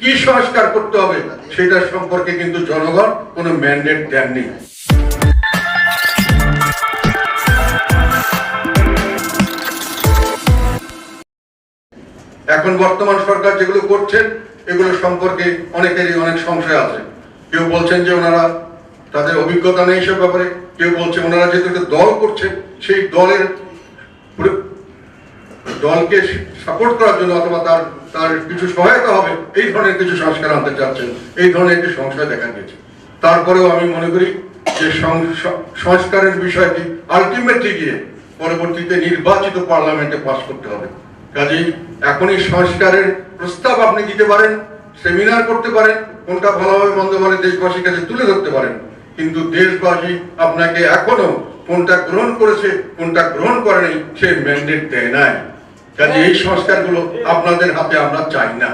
কি সংস্কার করতে হবে সেটা সম্পর্কে কিন্তু জনগণ কোনো ম্যান্ডেট দেননি। এখন বর্তমান সরকার যেগুলো করছেন, এগুলো সম্পর্কে অনেকেরই অনেক সংশয় আছে। কেউ বলছেন যে ওনারা তাদের অভিজ্ঞতা নেই সব ব্যাপারে, কেউ বলছে ওনারা যেহেতু দল করছেন, সেই দলের দলকে সাপোর্ট করার জন্য অথবা তার তার কিছু সহায়তা হবে, এই ধরনের কিছু সংস্কার আনতে চাচ্ছেন, এই ধরনের একটি সংশয় দেখা গেছে তারপরেও আমি মনে করি যে সংস্কারের বিষয়টি আলটিমেটলি গিয়ে পরবর্তীতে নির্বাচিত পার্লামেন্টে পাশ করতে হবে। কাজেই এখনই সংস্কারের প্রস্তাব আপনি দিতে পারেন সেমিনার করতে পারেন, কোনটা ভালোভাবে মন্দ ভাবে দেশবাসীর কাছে তুলে ধরতে পারেন, কিন্তু দেশবাসী আপনাকে এখনও কোনটা গ্রহণ করেছে, কোনটা গ্রহণ করেনি, সে ম্যান্ডেট দেয় নাই। কাজে এই সংস্কারগুলো আপনাদের হাতে আমরা চাই না।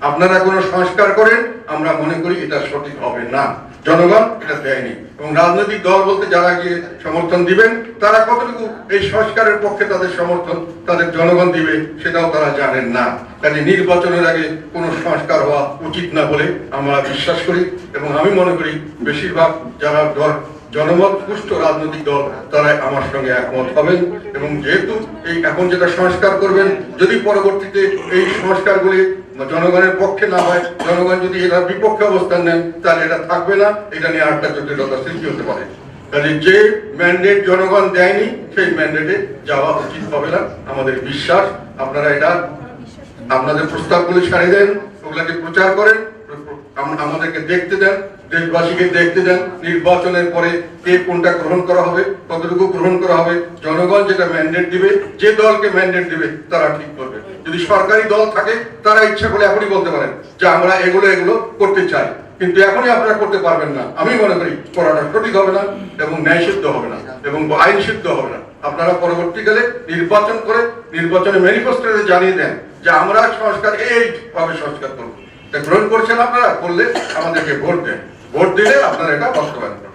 আপনারা কোনো সংস্কার করেন, আমরা মনে করি এটা সঠিক হবে না। জনগণ এটা দেয়নি। এবং রাজনৈতিক দল বলতে যারা গিয়ে সমর্থন দিবেন, তারা কতটুকু এই সংস্কারের পক্ষে তাদের সমর্থন তাদের জনগণ দিবে, সেটাও তারা জানেন না। কাজে নির্বাচনের আগে কোনো সংস্কার হওয়া উচিত না বলে আমরা বিশ্বাস করি এবং আমি মনে করি, বেশিরভাগ যারা দল জনমত পুষ্ট রাজনৈতিক দল তারা আমার সঙ্গে একমত হবেন এবং যেহেতু এই এখন যেটা সংস্কার করবেন, যদি পরবর্তীতে এই সংস্কারগুলি জনগণের পক্ষে না হয়, জনগণ যদি এটার বিপক্ষে অবস্থান নেন, তাহলে এটা থাকবে না। এটা নিয়ে আরেকটা জটিলতা সৃষ্টি হতে পারে। কাজে যে ম্যান্ডেট জনগণ দেয়নি, সেই ম্যান্ডেটে যাওয়া উচিত হবে না। আমাদের বিশ্বাস, আপনারা এটা আপনাদের প্রস্তাবগুলি ছাড়িয়ে দেন, ওগুলাকে প্রচার করেন, আম- আমাদেরকে দেখতে দেন। দেশবাসীকে দেখতে দেন নির্বাচনের পরে কে কোনটা গ্রহণ করা হবে, কতটুকু গ্রহণ করা হবে, জনগণ যেটা ম্যান্ডেট দিবে, যে দলকে ম্যান্ডেট দিবে, তারা ঠিক করবে। যদি সরকারি দল থাকে, তারা ইচ্ছা করে এখনই বলতে পারেন যে আমরা এগুলো এগুলো করতে চাই। কিন্তু এখনই আপনারা করতে পারবেন না। আমি মনে করি করাটা সঠিক হবে না এবং ন্যায় সিদ্ধ হবে না এবং আইন সিদ্ধ হবে না। আপনারা পরবর্তীকালে নির্বাচন করে নির্বাচনে ম্যানিফেস্টোতে জানিয়ে দেন যে আমরা সংস্কার এইভাবে সংস্কার করব। গ্রহণ করছেন আপনারা, করলে আমাদেরকে ভোট দেন। ভোট দিলে আপনারা এটা বাস্তবায়ন